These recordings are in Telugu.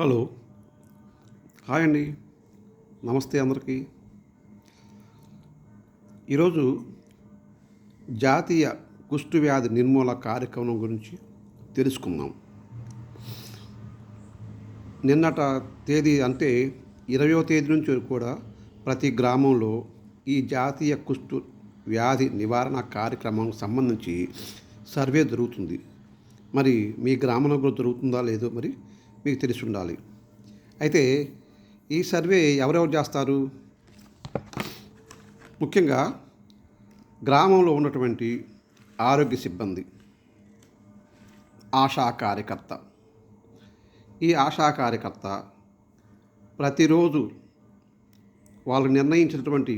హలో. హాయ్ అండి. నమస్తే అందరికీ. ఈరోజు జాతీయ కుష్టు వ్యాధి నిర్మూల కార్యక్రమం గురించి తెలుసుకుందాం. నిన్నట తేదీ అంటే ఇరవయో తేదీ నుంచి కూడా ప్రతి గ్రామంలో ఈ జాతీయ కుష్టు వ్యాధి నివారణ కార్యక్రమం సంబంధించి సర్వే జరుగుతుంది. మరి మీ గ్రామంలో కూడా జరుగుతుందా లేదో మరి మీకు తెలిసి ఉండాలి. అయితే ఈ సర్వే ఎవరెవరు చేస్తారు? ముఖ్యంగా గ్రామంలో ఉన్నటువంటి ఆరోగ్య సిబ్బంది ఆశా కార్యకర్త. ఈ ఆశా కార్యకర్త ప్రతిరోజు వాళ్ళు నిర్ణయించినటువంటి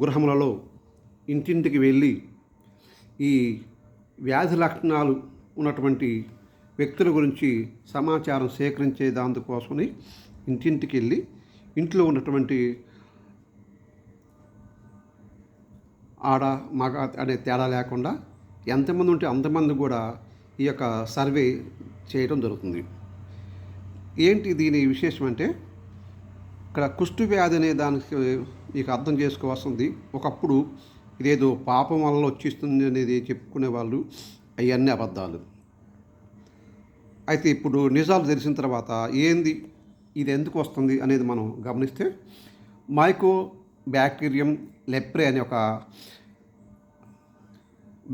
గృహములలో ఇంటింటికి వెళ్ళి ఈ వ్యాధి లక్షణాలు ఉన్నటువంటి వ్యక్తుల గురించి సమాచారం సేకరించే దానికోసమని ఇంటింటికి వెళ్ళి ఇంట్లో ఉన్నటువంటి ఆడ మగ అనే తేడా లేకుండా ఎంతమంది ఉంటే అంతమంది కూడా ఈ యొక్క సర్వే చేయడం జరుగుతుంది. ఏంటి దీని విశేషం అంటే ఇక్కడ కుష్టు వ్యాధి అనే దానికి మీకు అర్థం చేసుకోవాల్సింది. ఒకప్పుడు ఇదేదో పాపం వల్ల వచ్చిస్తుంది అనేది చెప్పుకునే వాళ్ళు అవన్నీ అబద్ధాలు. అయితే ఇప్పుడు నిజాలు తెలిసిన తర్వాత ఏంది ఇది ఎందుకు వస్తుంది అనేది మనం గమనిస్తే మైకో బ్యాక్టీరియం లెప్రే అనే ఒక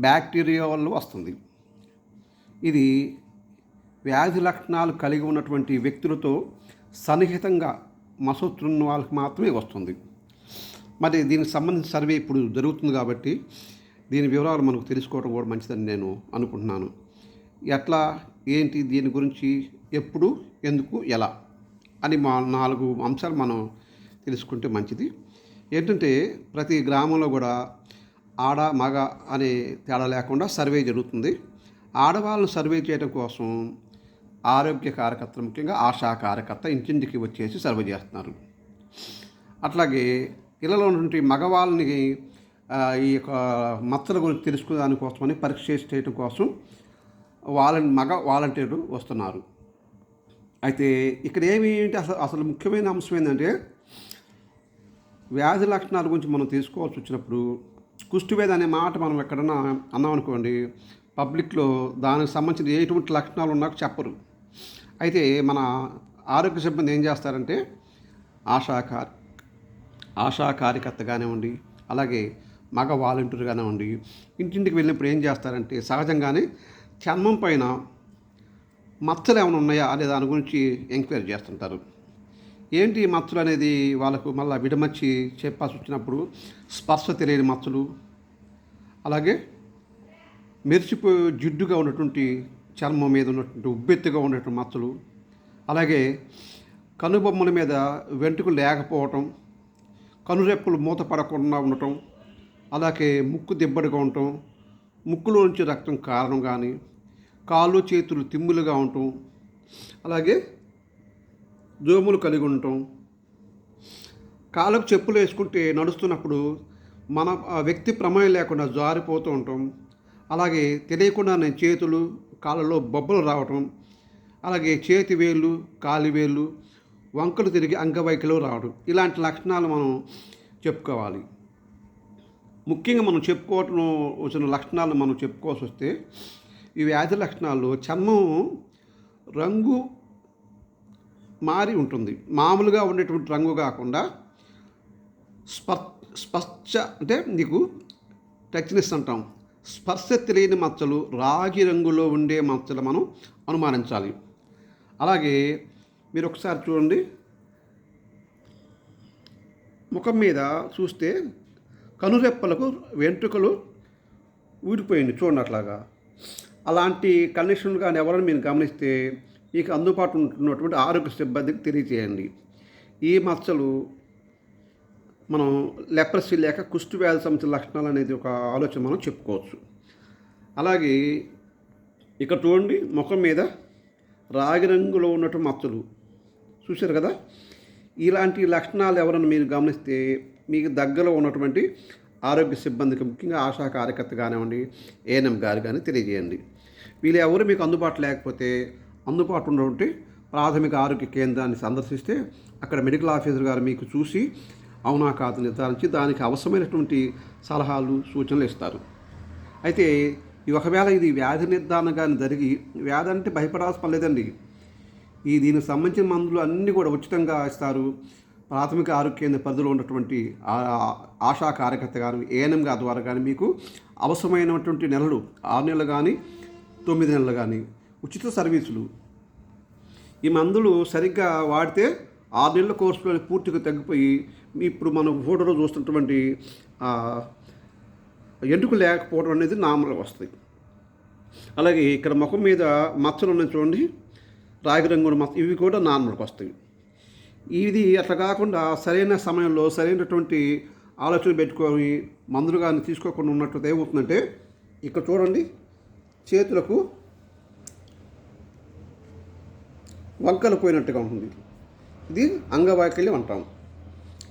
బ్యాక్టీరియా వల్ల వస్తుంది. ఇది వ్యాధి లక్షణాలు కలిగి ఉన్నటువంటి వ్యక్తులతో సన్నిహితంగా మసలుతున్న వాళ్ళకి మాత్రమే వస్తుంది. మరి దీనికి సంబంధించిన సర్వే ఇప్పుడు జరుగుతుంది కాబట్టి దీని వివరాలు మనకు తెలుసుకోవడం కూడా మంచిదని నేను అనుకుంటున్నాను. ఎట్లా ఏంటి దీని గురించి ఎప్పుడు ఎందుకు ఎలా అని మా నాలుగు అంశాలు మనం తెలుసుకుంటే మంచిది. ఏంటంటే ప్రతి గ్రామంలో కూడా ఆడ మగ అనే తేడా లేకుండా సర్వే జరుగుతుంది. ఆడవాళ్ళను సర్వే చేయడం కోసం ఆరోగ్య కార్యకర్త ముఖ్యంగా ఆశా కార్యకర్త ఇంటింటికి వచ్చేసి సర్వే చేస్తున్నారు. అట్లాగే ఇళ్ళలో ఉన్నటువంటి మగవాళ్ళని ఈ యొక్క మచ్చల గురించి తెలుసుకోవడానికి కోసమని పరీక్ష చేయడం కోసం వాళ్ళని మగ వాలంటీర్లు వస్తున్నారు. అయితే ఇక్కడ ఏమి ఏంటి అసలు అసలు ముఖ్యమైన అంశం ఏంటంటే వ్యాధి లక్షణాల గురించి మనం తీసుకోవాల్సి వచ్చినప్పుడు కుష్టివేద అనే మాట మనం ఎక్కడన్నా అన్నాం అనుకోండి పబ్లిక్లో దానికి సంబంధించిన ఎటువంటి లక్షణాలు ఉన్నాక చెప్పరు. అయితే మన ఆరోగ్య సిబ్బంది ఏం చేస్తారంటే ఆశా కార్ ఆశా కార్యకర్త కానివ్వండి అలాగే మగ వాలంటీర్ కానివ్వండి ఇంటింటికి వెళ్ళినప్పుడు ఏం చేస్తారంటే సహజంగానే చర్మం పైన మచ్చలు ఏమైనా ఉన్నాయా అనే దాని గురించి ఎంక్వైరీ చేస్తుంటారు. ఏంటి మచ్చలు అనేది? వాళ్ళకు మళ్ళీ విడమర్చి చెప్పాల్సి వచ్చినప్పుడు స్పర్శ తెలియని మచ్చలు అలాగే మెరిచిపోయి జిడ్డుగా ఉన్నటువంటి చర్మం మీద ఉన్నటువంటి ఉబ్బెత్తుగా ఉన్నటువంటి మచ్చలు అలాగే కనుబొమ్మల మీద వెంట్రుకలు లేకపోవటం కనురెప్పులు మూత పడకుండా ఉండటం అలాగే ముక్కు దిబ్బడిగా ఉండటం ముక్కులో నుంచి రక్తం కారణం కానీ కాళ్ళు చేతులు తిమ్ములుగా ఉండటం అలాగే దోములు కలిగి ఉండటం కాళ్ళకు చెప్పులు వేసుకుంటే నడుస్తున్నప్పుడు మన ఆ వ్యక్తి ప్రమేయం లేకుండా జారిపోతూ ఉంటాం అలాగే తెలియకుండా నేను చేతులు కాళ్ళలో బొబ్బలు రావటం అలాగే చేతి వేళ్ళు కాలి వేళ్ళు వంకలు తిరిగి అంగవైకలు రావడం ఇలాంటి లక్షణాలు మనం చెప్పుకోవాలి. ముఖ్యంగా మనం చెప్పుకోవటం వచ్చిన లక్షణాలు మనం చెప్పుకోవాల్సి వస్తే ఈ వ్యాధి లక్షణాలు చర్మం రంగు మారి ఉంటుంది. మామూలుగా ఉండేటువంటి రంగు కాకుండా స్పర్ స్పర్శ అంటే నీకు టచ్నెస్ అంటాం. స్పర్శ తెలియని మచ్చలు రాగి రంగులో ఉండే మచ్చలు మనం అనుమానించాలి. అలాగే మీరు ఒకసారి చూడండి. ముఖం మీద చూస్తే కనురెప్పలకు వెంట్రుకలు ఊడిపోయింది చూడండి అట్లాగా అలాంటి కండిషన్ కానీ ఎవరైనా మీరు గమనిస్తే మీకు అందుబాటులో ఉంటున్నటువంటి ఆరోగ్య సిబ్బందికి తెలియజేయండి. ఈ మచ్చలు మనం లెప్రసీ లేక కుష్టు వ్యాధి సంబంధించిన లక్షణాలు అనేది ఒక ఆలోచన మనం చెప్పుకోవచ్చు. అలాగే ఇక్కడ చూడండి ముఖం మీద రాగి రంగులో ఉన్నటువంటి మచ్చలు. చూశారు కదా? ఇలాంటి లక్షణాలు ఎవరైనా మీరు గమనిస్తే మీకు దగ్గరలో ఉన్నటువంటి ఆరోగ్య సిబ్బందికి ముఖ్యంగా ఆశా కార్యకర్త కానివ్వండి ఏఎన్ఎం గారు కానీ తెలియజేయండి. వీళ్ళు ఎవరు మీకు అందుబాటు లేకపోతే అందుబాటు ఉన్నటువంటి ప్రాథమిక ఆరోగ్య కేంద్రాన్ని సందర్శిస్తే అక్కడ మెడికల్ ఆఫీసర్ గారు మీకు చూసి అవునా కాదు నిర్ధారించి దానికి అవసరమైనటువంటి సలహాలు సూచనలు ఇస్తారు. అయితే ఈ ఒకవేళ ఇది వ్యాధి నిర్ధారణ కానీ జరిగి వ్యాధి అంటే భయపడాల్సిన పని లేదండి. ఈ దీనికి సంబంధించిన మందులు అన్నీ కూడా ఉచితంగా ఇస్తారు. ప్రాథమిక ఆరోగ్య కేంద్ర పరిధిలో ఉన్నటువంటి ఆశా కార్యకర్త కానీ ఏఎన్ఎం ద్వారా కానీ మీకు అవసరమైనటువంటి నెలలు ఆరు నెలలు కానీ తొమ్మిది నెలలు కానీ ఉచిత సర్వీసులు. ఈ మందులు సరిగ్గా వాడితే ఆరు నెలల కోర్సులో పూర్తిగా తగ్గిపోయి ఇప్పుడు మనం ఫోటోలో చూస్తున్నటువంటి ఎందుకు లేకపోవడం అనేది నామలు వస్తాయి అలాగే ఇక్కడ ముఖం మీద మచ్చలు ఉన్నాయి చూడండి రాగి రంగు మచ్చ ఇవి కూడా నార్మల్కి వస్తాయి. ఇది అట్లా కాకుండా సరైన సమయంలో సరైనటువంటి ఆలోచన పెట్టుకొని మందులు కానీ తీసుకోకుండా ఉన్నట్టు ఏమవుతుందంటే ఇక్కడ చూడండి చేతులకు వంకలు పోయినట్టుగా ఉంటుంది. ఇది అంగవైకల్యం అంటాం.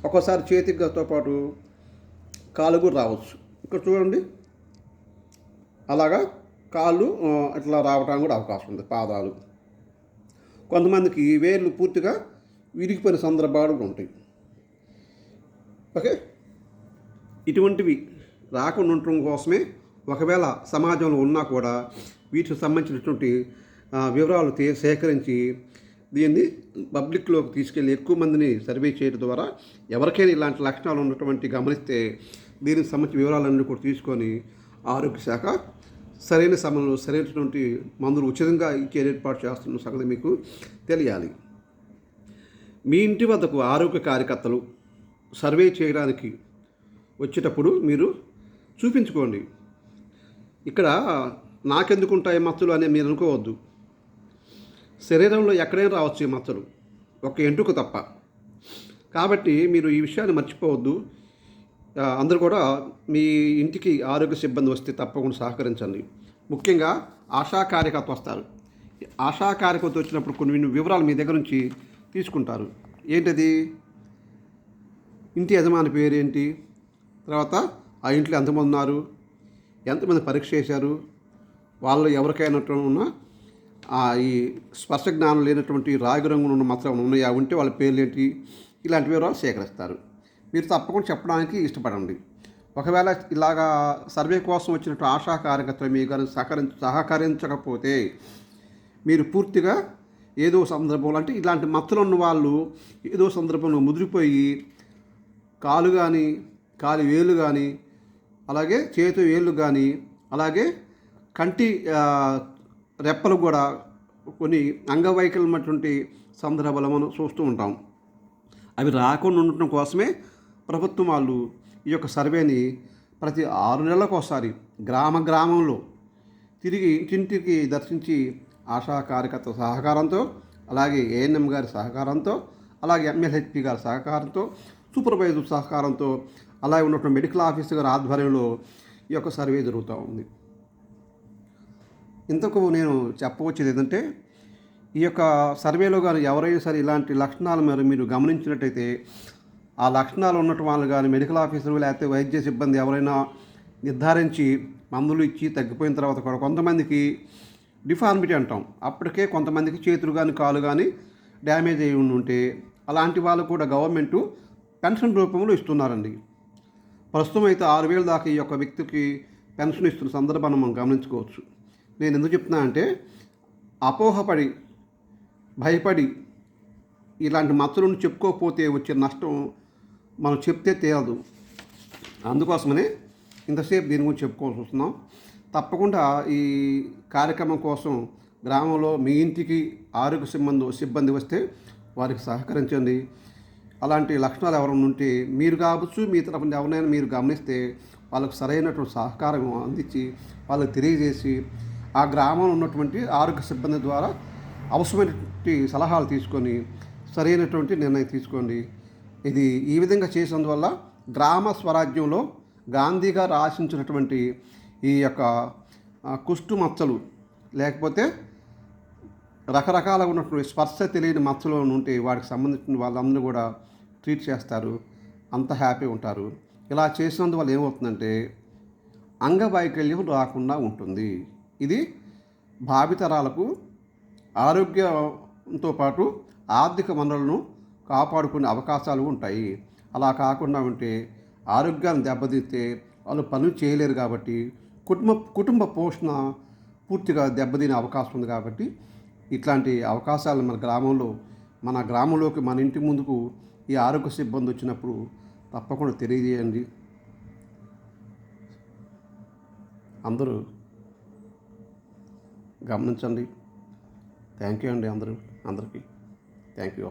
ఒక్కోసారి చేతితో పాటు కాలు కూడా రావచ్చు. ఇక్కడ చూడండి అలాగా కాళ్ళు ఇట్లా రావడానికి కూడా అవకాశం ఉంది పాదాలు. కొంతమందికి వేర్లు పూర్తిగా విరిగిపోయిన సందర్భాలు కూడా ఉంటాయి. ఓకే? ఇటువంటివి రాకుండా ఉండటం కోసమే ఒకవేళ సమాజంలో ఉన్నా కూడా వీటికి సంబంధించినటువంటి వివరాలు సేకరించి దీన్ని పబ్లిక్లోకి తీసుకెళ్ళి ఎక్కువ మందిని సర్వే చేయడం ద్వారా ఎవరికైనా ఇలాంటి లక్షణాలు ఉన్నటువంటి గమనిస్తే దీనికి సంబంధించిన వివరాలన్నీ కూడా తీసుకొని ఆరోగ్య శాఖ సరైన సమయంలో సరైనటువంటి మందులు ఉచితంగా ఇచ్చే ఏర్పాటు చేస్తున్న సంగతి మీకు తెలియాలి. మీ ఇంటి వద్దకు ఆరోగ్య కార్యకర్తలు సర్వే చేయడానికి వచ్చేటప్పుడు మీరు చూపించుకోండి. ఇక్కడ నాకెందుకు ఉంటాయి మచ్చలు అని మీరు అనుకోవద్దు. శరీరంలో ఎక్కడైనా రావచ్చు ఈ మచ్చలు. ఒక ఎంటుకు తప్ప. కాబట్టి మీరు ఈ విషయాన్ని మర్చిపోవద్దు. అందరూ కూడా మీ ఇంటికి ఆరోగ్య సిబ్బంది వస్తే తప్పకుండా సహకరించండి. ముఖ్యంగా ఆశా కార్యకర్త వస్తారు. ఆశా కార్యకర్త వచ్చినప్పుడు కొన్ని వివరాలు మీ దగ్గర నుంచి తీసుకుంటారు. ఏంటది? ఇంటి యజమాని పేరు ఏంటి తర్వాత ఆ ఇంట్లో ఎంతమంది ఉన్నారు? ఎంతమంది పరీక్ష చేశారు? వాళ్ళు ఎవరికైనా ఉన్న ఆ ఈ స్పర్శ జ్ఞానం లేనటువంటి రాగి రంగులు ఉన్న మాత్రం ఉన్నాయా? ఉంటే వాళ్ళ పేర్లు ఏంటి ఇలాంటి వివరాలు సేకరిస్తారు. మీరు తప్పకుండా చెప్పడానికి ఇష్టపడండి. ఒకవేళ ఇలాగా సర్వే కోసం వచ్చినట్టు ఆశా కార్యకర్తలు మీకు కానీ సహకరించ సహకరించకపోతే మీరు పూర్తిగా ఏదో సందర్భంలో అంటే ఇలాంటి మత్తులు ఉన్న వాళ్ళు ఏదో సందర్భంలో ముదిరిపోయి కాలు కానీ కాలి వేలు కానీ అలాగే చేతి వేళ్ళు కానీ అలాగే కంటి రెప్పలు కూడా కొన్ని అంగవైకల్యమైనటువంటి సందర్భాలు మనం చూస్తూ ఉంటాం. అవి రాకుండా ఉండటం కోసమే ప్రభుత్వం వాళ్ళు ఈ యొక్క సర్వేని ప్రతి ఆరు నెలలకు ఒకసారి గ్రామ గ్రామంలో తిరిగి ఇంటింటికి దర్శించి ఆశా కార్యకర్త సహకారంతో అలాగే ఏఎన్ఎం గారి సహకారంతో అలాగే ఎంఎల్హెచ్పి గారి సహకారంతో సూపర్వైజర్ సహకారంతో అలాగే ఉన్నటువంటి మెడికల్ ఆఫీసర్ గారి ఆధ్వర్యంలో ఈ యొక్క సర్వే జరుగుతూ ఉంది. ఇంతకు నేను చెప్పవచ్చేది ఏంటంటే ఈ యొక్క సర్వేలో కానీ ఎవరైనా సరే ఇలాంటి లక్షణాలు మరి మీరు గమనించినట్టయితే ఆ లక్షణాలు ఉన్నట్టు వాళ్ళు కానీ మెడికల్ ఆఫీసర్ లేకపోతే వైద్య సిబ్బంది ఎవరైనా నిర్ధారించి మందులు ఇచ్చి తగ్గిపోయిన తర్వాత కూడా కొంతమందికి డిఫార్మిటీ అంటాం. అప్పటికే కొంతమందికి చేతులు కానీ కాలు కానీ డ్యామేజ్ అయి ఉండి ఉంటే అలాంటి వాళ్ళు కూడా గవర్నమెంటు పెన్షన్ రూపంలో ఇస్తున్నారండి. ప్రస్తుతం అయితే ఆరు వేల దాకా ఈ యొక్క వ్యక్తికి పెన్షన్ ఇస్తున్న సందర్భాన్ని మనం గమనించుకోవచ్చు. నేను ఎందుకు చెప్తున్నా అంటే అపోహపడి భయపడి ఇలాంటి మచ్చలను చెప్పుకోకపోతే వచ్చే నష్టం మనం చెప్తే తేలదు. అందుకోసమనే ఇంతసేపు దీని గురించి చెప్పుకోవాల్సి వస్తున్నాం. తప్పకుండా ఈ కార్యక్రమం కోసం గ్రామంలో మీ ఇంటికి ఆరోగ్య సిబ్బంది సిబ్బంది వస్తే వారికి సహకరించండి. అలాంటి లక్షణాలు ఎవరైనా ఉంటే మీరు కావచ్చు మీ తరఫున ఎవరినైనా మీరు గమనిస్తే వాళ్ళకు సరైనటువంటి సహకారం అందించి వాళ్ళకి తెలియజేసి ఆ గ్రామంలో ఉన్నటువంటి ఆరోగ్య సిబ్బంది ద్వారా అవసరమైనటువంటి సలహాలు తీసుకొని సరైనటువంటి నిర్ణయం తీసుకోండి. ఇది ఈ విధంగా చేసినందువల్ల గ్రామ స్వరాజ్యంలో గాంధీ గారు ఆశించినటువంటి ఈ యొక్క కుష్టు మచ్చలు లేకపోతే రకరకాల ఉన్నటువంటి స్పర్శ తెలియని మచ్చలు ఉంటే వాటికి సంబంధించిన వాళ్ళందరూ కూడా ట్రీట్ చేస్తారు. అంత హ్యాపీ ఉంటారు. ఇలా చేసినందువల్ల ఏమవుతుందంటే అంగవైకల్యం రాకుండా ఉంటుంది. ఇది భావితరాలకు ఆరోగ్యంతో పాటు ఆర్థిక వనరులను కాపాడుకునే అవకాశాలు ఉంటాయి. అలా కాకుండా ఉంటే ఆరోగ్యాన్ని దెబ్బతీస్తే వాళ్ళు పనులు చేయలేరు కాబట్టి కుటుంబ కుటుంబ పోషణ పూర్తిగా దెబ్బతినే అవకాశం ఉంది కాబట్టి ఇట్లాంటి అవకాశాలు మన గ్రామంలో మన గ్రామంలోకి మన ఇంటి ముందుకు ఈ ఆరోగ్య సిబ్బంది వచ్చినప్పుడు తప్పకుండా తెలియజేయండి. అందరూ గమనించండి. థ్యాంక్ యూ అండి అందరూ అందరికీ. Thank you